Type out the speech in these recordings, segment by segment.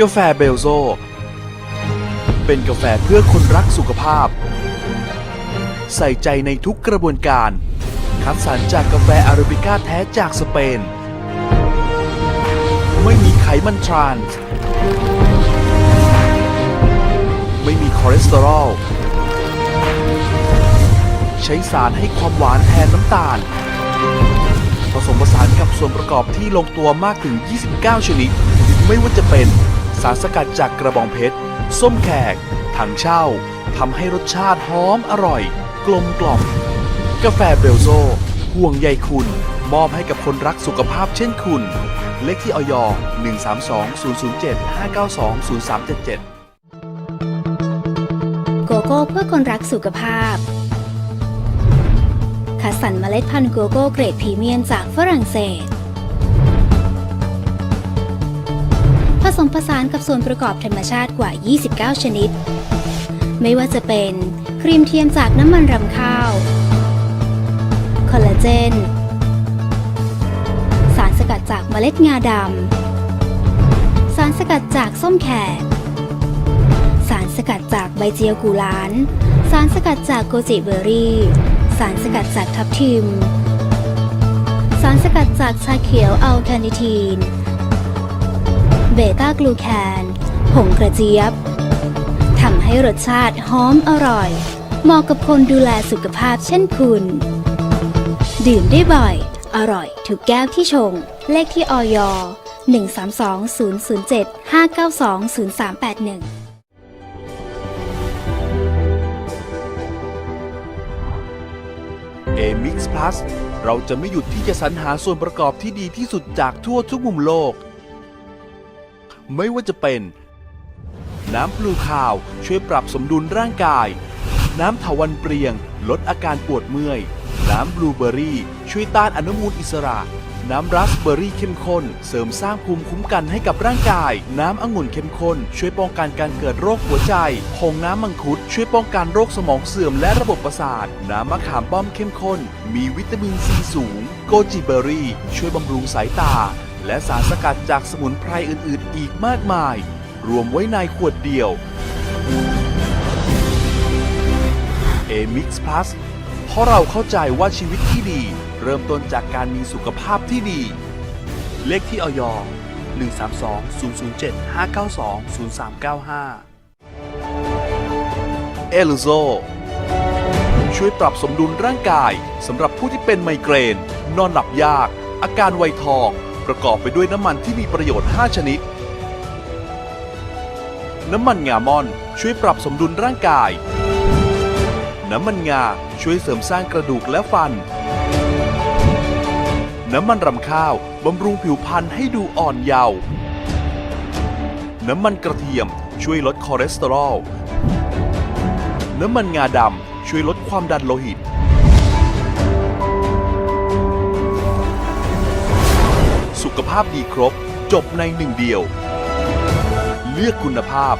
กาแฟเบลโซ เป็นกาแฟเพื่อคนรักสุขภาพ ใส่ใจในทุกกระบวนการ คัดสรรจากกาแฟอาราบิก้าแท้จากสเปน ไม่มีไขมันทรานส์ไม่มีคอเลสเตอรอล ใช้สารให้ความหวานแทนน้ำตาล ผสมผสานกับส่วนประกอบที่ลงตัวมากถึง 29 ชนิด ไม่ว่าจะเป็น สารสกัดจากกระบองเพชร ส้มแขกถังเช่าทำให้รสชาติหอมอร่อย กลมกล่อม กาแฟเบลโซ ห่วงใยคุณ มอบให้กับคนรักสุขภาพเช่นคุณ เลขที่ออย132 007 592 0377โกโก้เพื่อคนรักสุขภาพ คัดสรรเมล็ดพันธุ์โกโก้เกรดพรีเมียมจากฝรั่งเศส ผสมผสานกับส่วนประกอบธรรมชาติกว่า 29 ชนิด ไม่ว่าจะเป็นครีมเทียมจากน้ำมันรำข้าว คอลลาเจน สารสกัดจากเมล็ดงาดำ สารสกัดจากส้มแขก สารสกัดจากใบเจียวกุหลาน สารสกัดจากโกจิเบอร์รี่ สารสกัดจากทับทิม สารสกัดจากชาเขียวอัลคนิทีน เบต้ากลูแคนผงกระเจี๊ยบทำให้รสชาติหอมอร่อย เหมาะกับคนดูแลสุขภาพเช่นคุณ ดื่มได้บ่อย อร่อยทุกแก้วที่ชง เลขที่ออย132 007 592 0381 A-Mix Plus เราจะไม่หยุดที่จะสรรหาส่วนประกอบที่ดีที่สุดจากทั่วทุกมุมโลก ไม่ว่าจะเป็น น้ำพลูข้าวช่วยปรับสมดุลร่างกาย น้ำถาวันเปรียง ลดอาการปวดเมื่อย น้ำบลูเบอรี่ ช่วยต้านอนุมูลอิสระ น้ำราสเบอรี่เข้มข้น เสริมสร้างภูมิคุ้มกันให้กับร่างกาย น้ำองุ่นเข้มข้น ช่วยป้องกันการเกิดโรคหัวใจผงน้ำมังคุดช่วยป้องกันโรคสมองเสื่อมและระบบประสาท น้ำมะขามป้อมเข้มข้น มีวิตามินซีสูง โกจิเบอรี่ ช่วยบำรุงสายตา และสารสกัดจากสมุนไพรอื่นๆ อีกมากมาย รวมไว้ในขวดเดียว A-Mix Plus เพราะเราเข้าใจว่าชีวิตที่ดี เริ่มต้นจากการมีสุขภาพที่ดี เลขที่ออย132 007 592 0395 เอลูโซช่วยปรับสมดุลร่างกายสำหรับผู้ที่เป็นไมเกรน นอนหลับยาก อาการไวทอง ประกอบไปด้วยน้ำมันที่มีประโยชน์ 5 ชนิด น้ำมันงาม่อนช่วยปรับสมดุลร่างกาย น้ำมันงาช่วยเสริมสร้างกระดูกและฟัน น้ำมันรำข้าวบำรุงผิวพรรณให้ดูอ่อนเยาว์ น้ำมันกระเทียมช่วยลดคอเลสเตอรอล น้ำมันงาดำช่วยลดความดันโลหิต ขภาพดีครบ จบในหนึ่งเดียว เลือกคุณภาพ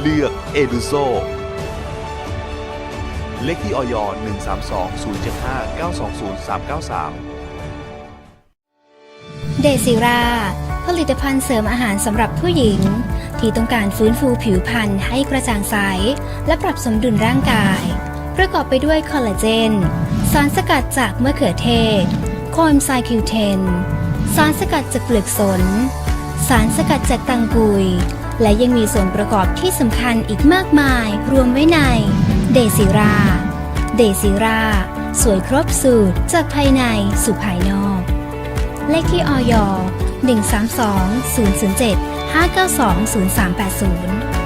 เลือกเอดูโซเลขที่ออย132 075 920 393เดซิรา ผลิตภัณฑ์เสริมอาหารสำหรับผู้หญิง ที่ต้องการฟื้นฟูผิวพรรณให้กระจ่างใส และปรับสมดุลร่างกาย ประกอบไปด้วยคอลลาเจน สารสกัดจากมะเขือเทศ โคมไซคิวเทน สารสกัดจากเปลือกสน สารสกัดจากตังกุย และยังมีส่วนประกอบที่สำคัญอีกมากมายรวมไว้ใน เดซิรา เดซิรา สวยครบสูตรจากภายในสู่ภายนอก เลขที่ออย132 007 592 0380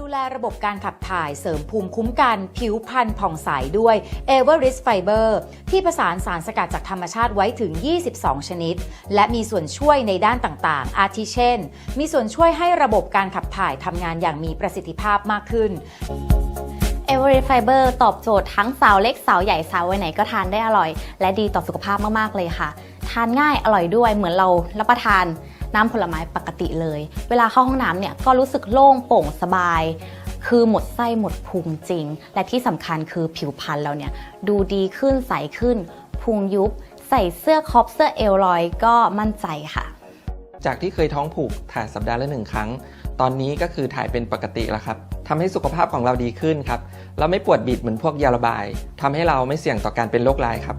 ดูแลระบบการขับถ่ายเสริมภูมิคุ้มกันผิวพรรณผ่องใสด้วย e v e r i s t Fiber ที่ผสานสารสกัดจากธรรมชาติไว้ถึง 22 ชนิด และมีส่วนช่วยในด้านต่างๆ อาทิเช่น มีส่วนช่วยให้ระบบการขับถ่ายทำงานอย่างมีประสิทธิภาพมากขึ้นเอเวอร์ไฟเบอร์ตอบโจทย์ทั้งสาวเล็กสาวใหญ่สาววัยไหนก็ทานได้อร่อย และดีต่อสุขภาพมากๆเลยค่ะ ทานง่ายอร่อยด้วยเหมือนเรารับประทาน น้ำผลไม้ปกติเลย เวลาเข้าห้องน้ำเนี่ยก็รู้สึกโล่งโปร่งสบาย คือหมดไส้หมดพุงจริง และที่สำคัญคือผิวพรรณเราเนี่ยดูดีขึ้นใสขึ้นพุงยุบ ใส่เสื้อคอปเสื้อเอลลอยก็มั่นใจค่ะ จากที่เคยท้องผูกถ่ายสัปดาห์ละหนึ่งครั้ง ตอนนี้ก็คือถ่ายเป็นปกติแล้วครับทำให้สุขภาพของเราดีขึ้นครับ เราไม่ปวดบิดเหมือนพวกยาระบายทำให้เราไม่เสี่ยงต่อการเป็นโรคร้ายครับ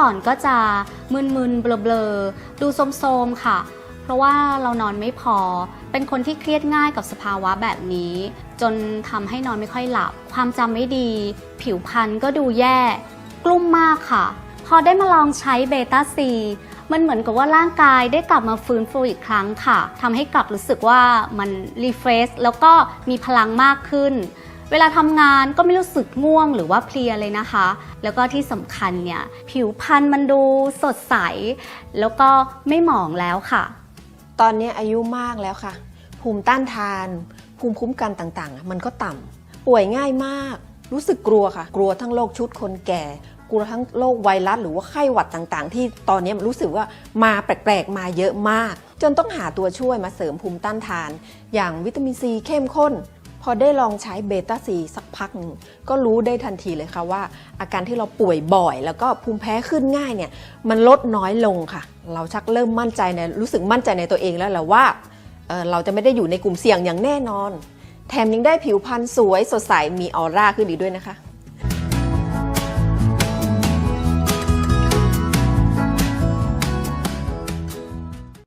ก่อนก็จะมึนๆ เบลอๆ ดูโทมๆ ค่ะ เพราะว่าเรานอนไม่พอ เป็นคนที่เครียดง่ายกับสภาวะแบบนี้ จนทำให้นอนไม่ค่อยหลับ ความจำไม่ดี ผิวพรรณก็ดูแย่ กลุ้มมากค่ะ พอได้มาลองใช้เบต้าซีมันเหมือนกับว่าร่างกายได้กลับมาฟื้นฟูอีกครั้งค่ะทำให้กลับรู้สึกว่ามันรีเฟรชแล้วก็มีพลังมากขึ้น เวลาทำงานก็ไม่รู้สึกง่วงหรือว่าเพลียเลยนะคะ แล้วก็ที่สำคัญเนี่ยผิวพรรณมันดูสดใส แล้วก็ไม่หมองแล้วค่ะ ตอนนี้อายุมากแล้วค่ะ ภูมิต้านทาน ภูมิคุ้มกันต่างๆ มันก็ต่ำป่วยง่ายมาก รู้สึกกลัวค่ะ กลัวทั้งโรคชุดคนแก่กลัวทั้งโรคไวรัสหรือว่าไข้หวัดต่างๆ ที่ตอนนี้รู้สึกว่ามาแปลกๆ มาเยอะมาก จนต้องหาตัวช่วยมาเสริมภูมิต้านทาน อย่างวิตามินซีเข้มข้น พอได้ลองใช้เบต้าซีสักพักนึงก็รู้ได้ทันทีเลยค่ะว่า อาการที่เราป่วยบ่อย แล้วก็ภูมิแพ้ขึ้นง่ายเนี่ยมันลดน้อยลงค่ะ เราชักเริ่มมั่นใจในรู้สึกมั่นใจในตัวเองแล้วแหละว่าเเราจะไม่ได้อยู่ในกลุ่มเสี่ยงอย่างแน่นอน แถมยังได้ผิวพรรณสวยสดใสมีออร่าขึ้นอีกด้วยนะคะ